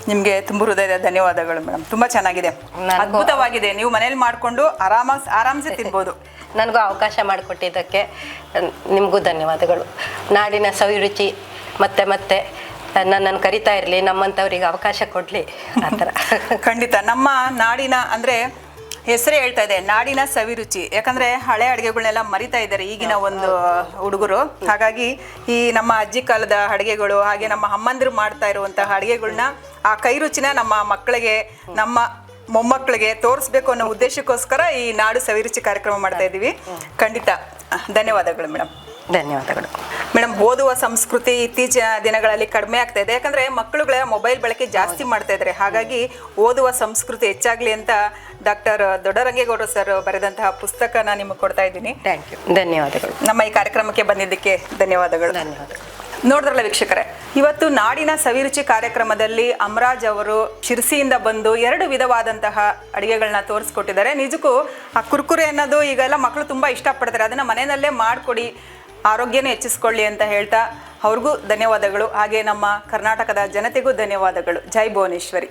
ನಿಮಗೆ ತುಂಬ ಹೃದಯದ ಧನ್ಯವಾದಗಳು ಮೇಡಮ್. ತುಂಬ ಚೆನ್ನಾಗಿದೆ. ನನಗೂ- ಅದ್ಭುತವಾಗಿದೆ. ನೀವು ಮನೇಲಿ ಮಾಡಿಕೊಂಡು ಆರಾಮಾಗಿ ಆರಾಮ್ಸೆ [laughs] ತಿನ್ಬೋದು. ನನಗೂ ಅವಕಾಶ ಮಾಡಿಕೊಟ್ಟಿದ್ದಕ್ಕೆ ನಿಮಗೂ ಧನ್ಯವಾದಗಳು. ನಾಡಿನ ಸವಿರುಚಿ ಮತ್ತೆ ಮತ್ತೆ ನನ್ನನ್ನು ಕರಿತಾ ಇರಲಿ ನಮ್ಮಂಥವ್ರಿಗೆ ಅವಕಾಶ ಕೊಡಲಿ ಆ ಥರ. [laughs] ಖಂಡಿತ. ನಮ್ಮ ನಾಡಿನ ಅಂದ್ರೆ ಹೆಸರೇ ಹೇಳ್ತಾ ಇದೆ, ನಾಡಿನ ಸವಿರುಚಿ. ಯಾಕಂದ್ರೆ ಹಳೆ ಅಡುಗೆಗಳನ್ನೆಲ್ಲ ಮರಿತಾ ಇದ್ದಾರೆ ಈಗಿನ ಒಂದು ಹುಡುಗರು. ಹಾಗಾಗಿ ಈ ನಮ್ಮ ಅಜ್ಜಿ ಕಾಲದ ಅಡುಗೆಗಳು, ಹಾಗೆ ನಮ್ಮ ಅಮ್ಮಂದಿರು ಮಾಡ್ತಾ ಇರುವಂತಹ ಅಡುಗೆಗಳನ್ನ ಆ ಕೈ ರುಚಿನ ನಮ್ಮ ಮಕ್ಕಳಿಗೆ, ನಮ್ಮ ಮೊಮ್ಮಕ್ಕಳಿಗೆ ತೋರಿಸ್ಬೇಕು ಅನ್ನೋ ಉದ್ದೇಶಕ್ಕೋಸ್ಕರ ಈ ನಾಡು ಸವಿರುಚಿ ಕಾರ್ಯಕ್ರಮ ಮಾಡ್ತಾ ಇದ್ದೀವಿ. ಖಂಡಿತ. ಧನ್ಯವಾದಗಳು ಮೇಡಮ್ ಧನ್ಯವಾದಗಳು. ಮೇಡಮ್ ಓದುವ ಸಂಸ್ಕೃತಿ ಇತ್ತೀಚಿನ ದಿನಗಳಲ್ಲಿ ಕಡಿಮೆ ಆಗ್ತಾ ಇದೆ. ಯಾಕಂದ್ರೆ ಮಕ್ಕಳುಗಳ ಮೊಬೈಲ್ ಬಳಕೆ ಜಾಸ್ತಿ ಮಾಡ್ತಾ ಇದ್ದಾರೆ. ಹಾಗಾಗಿ ಓದುವ ಸಂಸ್ಕೃತಿ ಹೆಚ್ಚಾಗ್ಲಿ ಅಂತ ಡಾಕ್ಟರ್ ದೊಡ್ಡರಂಗೇಗೌಡ ಸರ್ ಬರೆದಂತಹ ಪುಸ್ತಕನ ನಿಮಗೆ ಕೊಡ್ತಾ ಇದ್ದೀನಿ. ಥ್ಯಾಂಕ್ ಯು ಧನ್ಯವಾದಗಳು. ನಮ್ಮ ಈ ಕಾರ್ಯಕ್ರಮಕ್ಕೆ ಬಂದಿದ್ದಕ್ಕೆ ಧನ್ಯವಾದಗಳು. ಧನ್ಯವಾದಗಳು. ನೋಡಿದ್ರಲ್ಲ ವೀಕ್ಷಕರೇ ಇವತ್ತು ನಾಡಿನ ಸವಿರುಚಿ ಕಾರ್ಯಕ್ರಮದಲ್ಲಿ ಅಮರಾಜ್ ಅವರು ಶಿರ್ಸಿಯಿಂದ ಬಂದು ಎರಡು ವಿಧವಾದಂತಹ ಅಡುಗೆಗಳನ್ನ ತೋರಿಸ್ಕೊಟ್ಟಿದ್ದಾರೆ. ನಿಜಕ್ಕೂ ಆ ಕುರ್ಕುರೆ ಅನ್ನೋದು ಈಗೆಲ್ಲ ಮಕ್ಕಳು ತುಂಬ ಇಷ್ಟಪಡ್ತಾರೆ. ಅದನ್ನು ಮನೆಯಲ್ಲೇ ಮಾಡಿಕೊಡಿ ಆರೋಗ್ಯನೂ ಹೆಚ್ಚಿಸ್ಕೊಳ್ಳಿ ಅಂತ ಹೇಳ್ತಾ ಅವ್ರಿಗೂ ಧನ್ಯವಾದಗಳು. ಹಾಗೆ ನಮ್ಮ ಕರ್ನಾಟಕದ ಜನತೆಗೂ ಧನ್ಯವಾದಗಳು. ಜೈ ಭುವನೇಶ್ವರಿ.